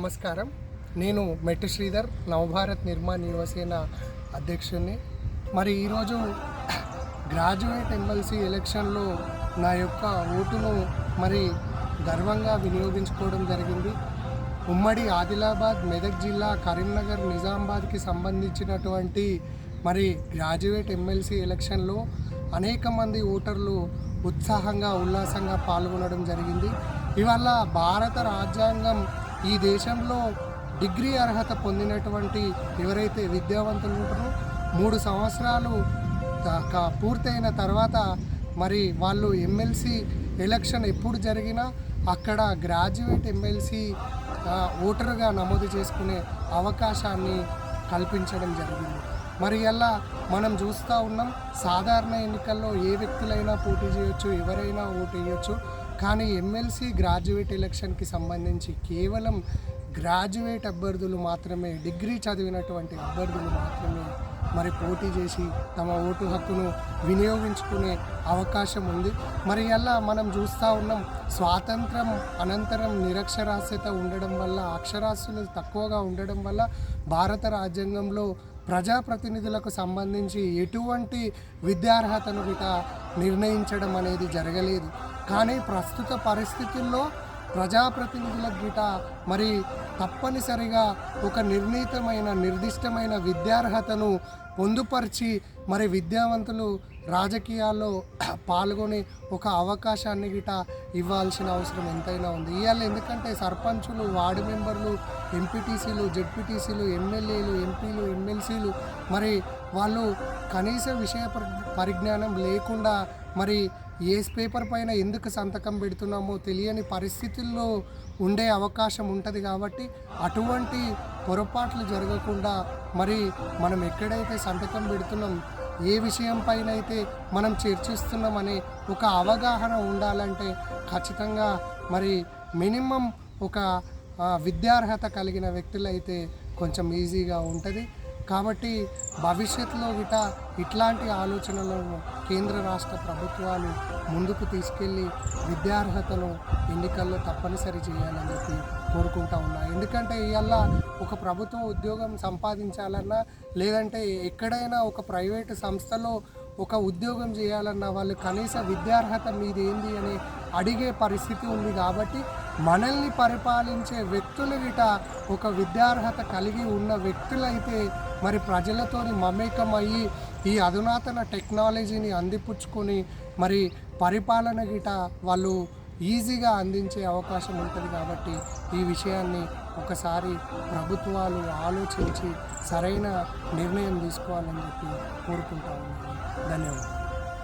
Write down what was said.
నమస్కారం. నేను మెట్టు శ్రీధర్ నవభారత్ నిర్మాణ్ యువసేన అధ్యక్షుడిని మరి ఈరోజు గ్రాడ్యుయేట్ ఎమ్మెల్సీ ఎలక్షన్లో నా యొక్క ఓటును మరి గర్వంగా వినియోగించుకోవడం జరిగింది. ఉమ్మడి ఆదిలాబాద్ మెదక్ జిల్లా కరీంనగర్ నిజామాబాద్కి సంబంధించినటువంటి మరి గ్రాడ్యుయేట్ ఎమ్మెల్సీ ఎలక్షన్లో అనేక మంది ఓటర్లు ఉత్సాహంగా ఉల్లాసంగా పాల్గొనడం జరిగింది. ఇవాళ భారత రాజ్యాంగం ఈ దేశంలో డిగ్రీ అర్హత పొందినటువంటి ఎవరైతే విద్యావంతులు ఉంటారో మూడు సంవత్సరాలు పూర్తయిన తర్వాత మరి వాళ్ళు ఎమ్మెల్సీ ఎలక్షన్ ఎప్పుడు జరిగినా అక్కడ గ్రాడ్యుయేట్ ఎమ్మెల్సీ ఓటరుగా నమోదు చేసుకునే అవకాశాన్ని కల్పించడం జరిగింది. మరి అలా మనం చూస్తూ ఉన్నాం సాధారణ ఎన్నికల్లో ఏ వ్యక్తులైనా పోటీ చేయొచ్చు ఎవరైనా ఓటు వేయొచ్చు కానీ ఎమ్మెల్సీ గ్రాడ్యుయేట్ ఎలక్షన్కి సంబంధించి కేవలం గ్రాడ్యుయేట్ అభ్యర్థులు మాత్రమే డిగ్రీ చదివినటువంటి అభ్యర్థులు మాత్రమే మరి పోటీ చేసి తమ ఓటు హక్కును వినియోగించుకునే అవకాశం ఉంది. మరి అలా మనం చూస్తూ ఉన్నాం స్వాతంత్రం అనంతరం నిరక్షరాస్యత ఉండడం వల్ల అక్షరాస్యులు తక్కువగా ఉండడం వల్ల భారత రాజ్యాంగంలో ప్రజాప్రతినిధులకు సంబంధించి ఎటువంటి విద్యార్హతను గిట నిర్ణయించడం అనేది జరగలేదు. కానీ ప్రస్తుత పరిస్థితుల్లో ప్రజాప్రతినిధుల గిట మరి తప్పనిసరిగా ఒక నిర్ణీతమైన నిర్దిష్టమైన విద్యార్హతను పొందుపరిచి మరి విద్యావంతులు రాజకీయాల్లో పాల్గొని ఒక అవకాశాన్ని గిట ఇవ్వాల్సిన అవసరం ఎంతైనా ఉంది. ఇవాళ ఎందుకంటే సర్పంచులు వార్డు మెంబర్లు ఎంపీటీసీలు జెడ్పీటీసీలు ఎమ్మెల్యేలు ఎంపీలు ఎమ్మెల్సీలు మరి వాళ్ళు కనీస విషయ పరి- పరిజ్ఞానం లేకుండా మరి ఏ పేపర్ పైన ఎందుకు సంతకం పెడుతున్నామో తెలియని పరిస్థితుల్లో ఉండే అవకాశం ఉంటుంది కాబట్టి అటువంటి పొరపాట్లు జరగకుండా మరి మనం ఎక్కడైతే సంతకం పెడుతున్నాం ఏ విషయంపైన అయితే మనం చర్చిస్తున్నామనే ఒక అవగాహన ఉండాలంటే ఖచ్చితంగా మరి మినిమం ఒక విద్యార్హత కలిగిన వ్యక్తులైతే కొంచెం ఈజీగా ఉంటుంది. కాబట్టి భవిష్యత్తులో గిట ఇట్లాంటి ఆలోచనలను కేంద్ర రాష్ట్ర ప్రభుత్వాలు ముందుకు తీసుకెళ్ళి విద్యార్హతను ఎన్నికల్లో తప్పనిసరి చేయాలని చెప్పి కోరుకుంటా ఉన్నా. ఎందుకంటే ఇవాళ ఒక ప్రభుత్వ ఉద్యోగం సంపాదించాలన్నా లేదంటే ఎక్కడైనా ఒక ప్రైవేటు సంస్థలో ఒక ఉద్యోగం చేయాలన్నా వాళ్ళు కనీస విద్యార్హత మీది ఏంది అని అడిగే పరిస్థితి ఉంది కాబట్టి మనల్ని పరిపాలించే వ్యక్తులు గిట ఒక విద్యార్హత కలిగి ఉన్న వ్యక్తులైతే మరి ప్రజలతోని మమేకం అయ్యి ఈ అధునాతన టెక్నాలజీని అందిపుచ్చుకొని మరి పరిపాలన గిట వాళ్ళు ఈజీగా అందించే అవకాశం ఉంటుంది కాబట్టి ఈ విషయాన్ని ఒకసారి ప్రభుత్వాలు ఆలోచించి సరైన నిర్ణయం తీసుకోవాలని చెప్పి కోరుకుంటా ఉన్నాను. ధన్యవాదాలు.